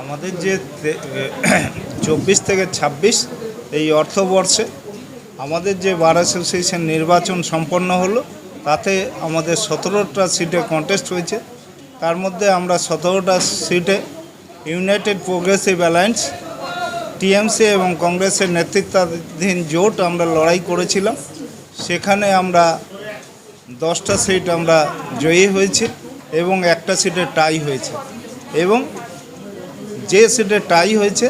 আমাদের যে চব্বিশ থেকে ছাব্বিশ এই অর্থবর্ষে আমাদের যে বার অ্যাসোসিয়েশন নির্বাচন সম্পন্ন হলো, তাতে আমাদের সতেরোটা সিটে কন্টেস্ট হয়েছে। তার মধ্যে আমরা সতেরোটা সিটে ইউনাইটেড প্রোগ্রেসিভ অ্যালায়েন্স টিএমসি এবং কংগ্রেসের নেতৃত্বাধীন জোট আমরা লড়াই করেছিলাম। সেখানে আমরা দশটা সিট আমরা জয়ী হয়েছি এবং একটা সিটে টাই হয়েছে। এবং যে সিটে টাই হয়েছে,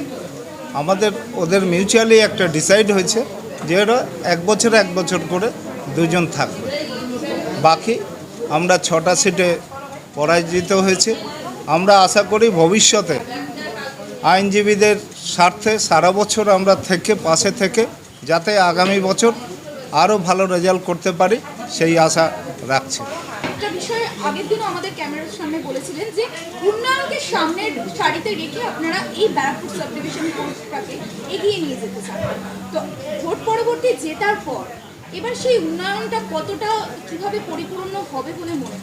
আমাদের ওদের মিউচুয়ালি একটা ডিসাইড হয়েছে যে ওরা এক বছর এক বছর করে দুজন থাকবে। বাকি আমরা ছটা সিটে পরাজিত হয়েছে। আমরা আশা করি ভবিষ্যতে আইনজীবীদের স্বার্থে সারা বছর আমরা থেকে পাশে থেকে যাতে আগামী বছর আরও ভালো রেজাল্ট করতে পারি, সেই আশা রাখছি। আগের আমাদের ক্যামেরার সামনে বলেছিলেন যে উন্নয়নকে সারিতে রেখে আপনারা এই ব্যারাকপুর এগিয়ে নিয়ে যেতে চান। তো ভোট পরবর্তী জেতার পর এবার সেই উন্নয়নটা কতটা কীভাবে পরিপূর্ণ হবে বলে মনে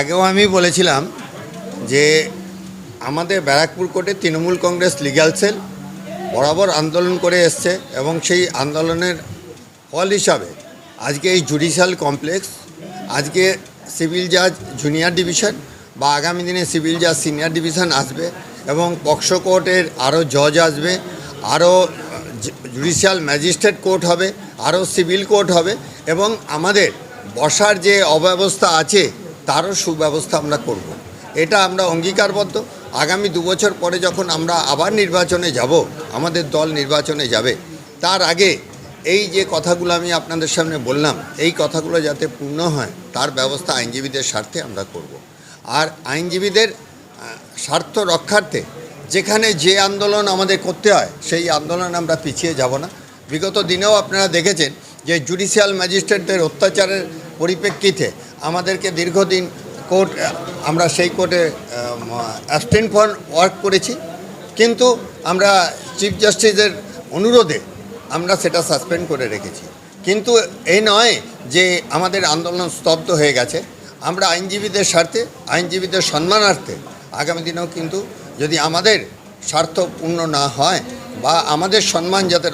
আগেও আমি বলেছিলাম যে আমাদের ব্যারাকপুর কোর্টে তৃণমূল কংগ্রেস লিগ্যাল সেল বরাবর আন্দোলন করে এসছে এবং সেই আন্দোলনের ফল হিসাবে আজকে এই জুডিশিয়াল কমপ্লেক্স, আজকে সিভিল জাজ জুনিয়র ডিভিশন বা আগামী দিনে সিভিল জাজ সিনিয়র ডিভিশন আসবে এবং পক্সো কোর্টের আরও জজ আসবে, আরও জুডিশিয়াল ম্যাজিস্ট্রেট কোর্ট হবে, আরও সিভিল কোর্ট হবে এবং আমাদের বসার যে অব্যবস্থা আছে তারও সুব্যবস্থা আমরা করব। এটা আমরা অঙ্গীকারবদ্ধ আগামী দু বছর পরে যখন আমরা আবার নির্বাচনে যাব, আমাদের দল নির্বাচনে যাবে, তার আগে এই যে কথাগুলো আমি আপনাদের সামনে বললাম, এই কথাগুলো যাতে পূর্ণ হয়, তার ব্যবস্থা আইনজীবীদের স্বার্থে আমরা করব। আর আইনজীবীদের স্বার্থ রক্ষার্থে যেখানে যে আন্দোলন আমাদের করতে হয়, সেই আন্দোলন আমরা পিছিয়ে যাব না বিগত দিনেও আপনারা দেখেছেন যে জুডিশিয়াল ম্যাজিস্ট্রেটদের অত্যাচারের পরিপ্রেক্ষিতে আমাদেরকে দীর্ঘদিন কোর্ট, আমরা সেই কোর্টে অ্যাবস্টেন ফর ওয়ার্ক করেছি কিন্তু আমরা চিফ জাস্টিসের অনুরোধে আমরা সেটা সাসপেন্ড করে রেখেছি। কিন্তু এই নয় যে আমাদের আন্দোলন স্তব্ধ হয়ে গেছে। আমরা আইনজীবীদের স্বার্থে, আইনজীবীদের সম্মানার্থে আগামী দিনেও কিন্তু যদি আমাদের স্বার্থ পূর্ণ না হয় বা আমাদের সম্মান যাতে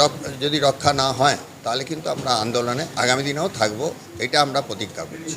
যদি রক্ষা না হয়, তাহলে কিন্তু আমরা আন্দোলনে আগামী দিনেও থাকব, এটা আমরা প্রতিজ্ঞা করছি।